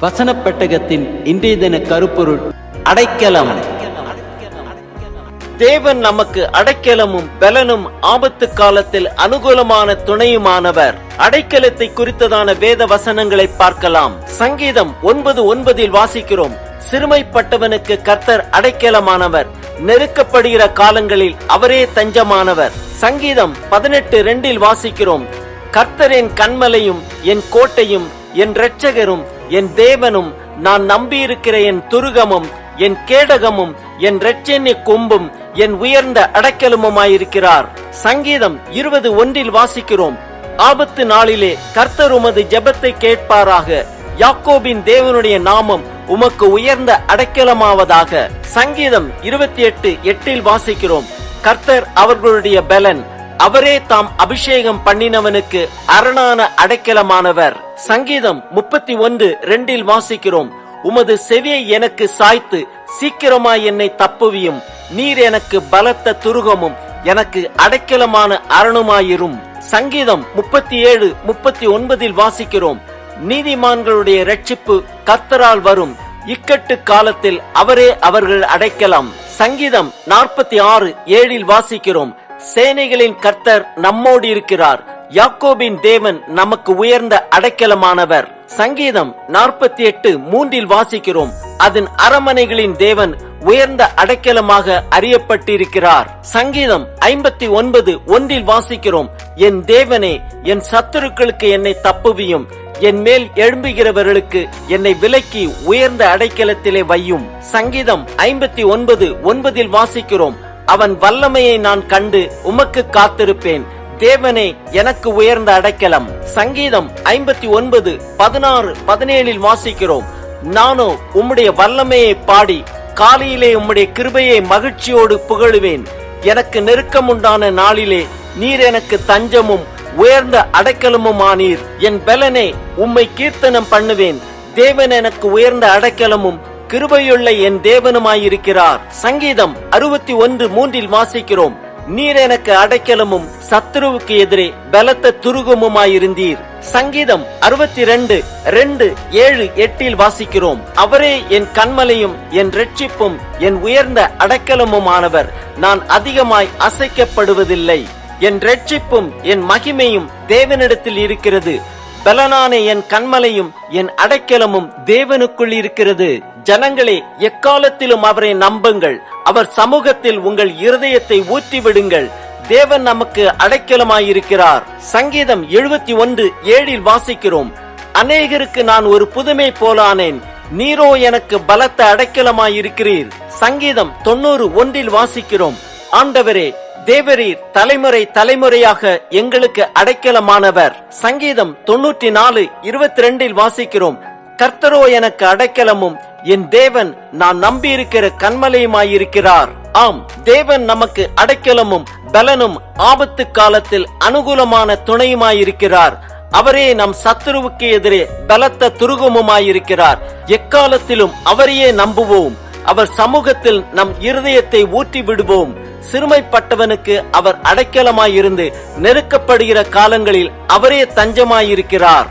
வசன பெட்டகத்தின் இன்றைய தின கருப்பொருள் அடைக்கலம். தேவன் நமக்கு அடைக்கலமும் பலனும் ஆபத்து காலத்தில் அனுகூலமான துணையுமானவர். அடைக்கலத்தை குறித்ததான வேத வசனங்களை பார்க்கலாம். சங்கீதம் ஒன்பது ஒன்பதில் வாசிக்கிறோம். சிறுமைப்பட்டவனுக்கு கர்த்தர் அடைக்கலமானவர். நெருக்கப்படுகிற காலங்களில் அவரே தஞ்சமானவர். சங்கீதம் பதினெட்டு ரெண்டில் வாசிக்கிறோம். கர்த்தர் என் கண்மலையும் என் கோட்டையும் என் இரட்சகரும் என் தேவனும் நான் நம்பியிருக்கிற என் துருகமும் என் கேடகமும் என் இரட்சண்ய கொம்பும் என் உயர்ந்த அடைக்கலமுமாயிருக்கிறார். சங்கீதம் இருபது ஒன்றில் வாசிக்கிறோம். ஆபத்து நாளிலே கர்த்தர் உமது ஜெபத்தை கேட்பாராக. யாக்கோபின் தேவனுடைய நாமம் உமக்கு உயர்ந்த அடைக்கலமாவதாக. சங்கீதம் இருபத்தி எட்டு எட்டில் வாசிக்கிறோம். கர்த்தர் அவர்களுடைய பலன் அவரே தாம் அபிஷேகம் பண்ணினவனுக்கு அரணான அடைக்கலமானவர். சங்கீதம் முப்பத்தி ஒன்று ரெண்டில் வாசிக்கிறோம். உமது செவியை எனக்கு சாய்த்து சீக்கிரமாய் என்னை தப்புவியும். நீர் எனக்கு பலத்த துருகமும் எனக்கு அடைக்கலமான அரணுமாயிரும். சங்கீதம் முப்பத்தி ஏழு முப்பத்தி ஒன்பதில் வாசிக்கிறோம். நீதிமான்களுடைய ரட்சிப்பு கர்த்தரால் வரும். இக்கட்டு காலத்தில் அவரே அவர்கள் அடைக்கலாம். சங்கீதம் நாற்பத்தி ஆறு ஏழில் வாசிக்கிறோம். சேனைகளின் கர்த்தர் நம்மோடு இருக்கிறார். யாக்கோபின் தேவன் நமக்கு உயர்ந்த அடைக்கலமானவர். சங்கீதம் நாற்பத்தி எட்டு மூன்றில் வாசிக்கிறோம். அதன் அரமனைகளின் தேவன் உயர்ந்த அடைக்கலமாக அறியப்பட்டிருக்கிறார். சங்கீதம் ஐம்பத்தி ஒன்பது ஒன்றில் வாசிக்கிறோம். என் தேவனே என் சத்துருக்களுக்கு என்னை தப்புவியும். என் மேல் எழும்புகிறவர்களுக்கு என்னை விலக்கி உயர்ந்த அடைக்கலத்திலே வையும். சங்கீதம் ஐம்பத்தி ஒன்பது ஒன்பதில் வாசிக்கிறோம். அவன் வல்லமையை நான் கண்டு உமக்கு காத்திருப்பேன். தேவனே எனக்கு உயர்ந்த அடைக்கலம். சங்கீதம் ஐம்பத்தி ஒன்பது பதினாறு பதினேழில் வாசிக்கிறோம். நானோ உம்முடைய வல்லமையை பாடி காலையிலே உம்முடைய கிருபையை மகிழ்ச்சியோடு புகழுவேன். எனக்கு நெருக்கம் உண்டான நாளிலே நீர் எனக்கு தஞ்சமும் உயர்ந்த அடைக்கலமுமானீர். என் பலனே உம்மை கீர்த்தனம் பண்ணுவேன். தேவன் எனக்கு உயர்ந்த அடைக்கலமும் கிருபையுள்ள என் தேவனுமாயிருக்கிறார். சங்கீதம் அறுபத்தி ஒன்று மூன்றில் வாசிக்கிறோம். நீர் எனக்கு அடைக்கலமும் சத்துருவுக்கு எதிரே பலத்த துருகமுமாயிருந்தீர். சங்கீதம் அறுபத்தி ரெண்டு ரெண்டு ஏழு எட்டில் வாசிக்கிறோம். அவரே என் கண்மலையும் என் ரட்சிப்பும் என் உயர்ந்த அடைக்கலமுமானவர். நான் அதிகமாய் அசைக்கப்படுவதில்லை. என் ரட்சிப்பும் என் மகிமையும் தேவனிடத்தில் இருக்கிறது. பலனான என் கண்மலையும் என் அடைக்கலமும் தேவனுக்குள் இருக்கிறது. ஜனங்களே எக்காலத்திலும் அவரை நம்புங்கள். அவர் சமூகத்தில் உங்கள் இருதயத்தை ஊற்றிவிடுங்கள். தேவன் நமக்கு அடைக்கலமாயிருக்கிறார். சங்கீதம் எழுபத்தி ஒன்று ஏழில் வாசிக்கிறோம். அநேகருக்கு நான் ஒரு புதுமை போலானேன். நீரோ எனக்கு பலத்த அடைக்கலமாயிருக்கிறீர். சங்கீதம் தொண்ணூறு ஒன்றில் வாசிக்கிறோம். ஆண்டவரே தேவரீர் தலைமுறை தலைமுறையாக எங்களுக்கு அடைக்கலமானவர். சங்கீதம் தொண்ணூற்றி நாலு இருபத்தி ரெண்டில் வாசிக்கிறோம். கர்த்தரோ எனக்கு அடைக்கலமும். என் தேவன் நான் நம்பியிருக்கிற கண்மலையுமாயிருக்கிறார் ஆம் தேவன் நமக்கு அடைக்கலமும் பலனும் ஆபத்து காலத்தில் அனுகூலமான துணையுமாயிருக்கிறார். அவரே நம் சத்துருவுக்கு எதிரே பலத்த துருகமுமாயிருக்கிறார். எக்காலத்திலும் அவரையே நம்புவோம். அவர் சமூகத்தில் நம் இருதயத்தை ஊற்றி விடுவோம் சிறுமைப்பட்டவனுக்கு அவர் அடைக்கலமாயிருந்து நெருக்கப்படுகிற காலங்களில் அவரே தஞ்சமாயிருக்கிறார்.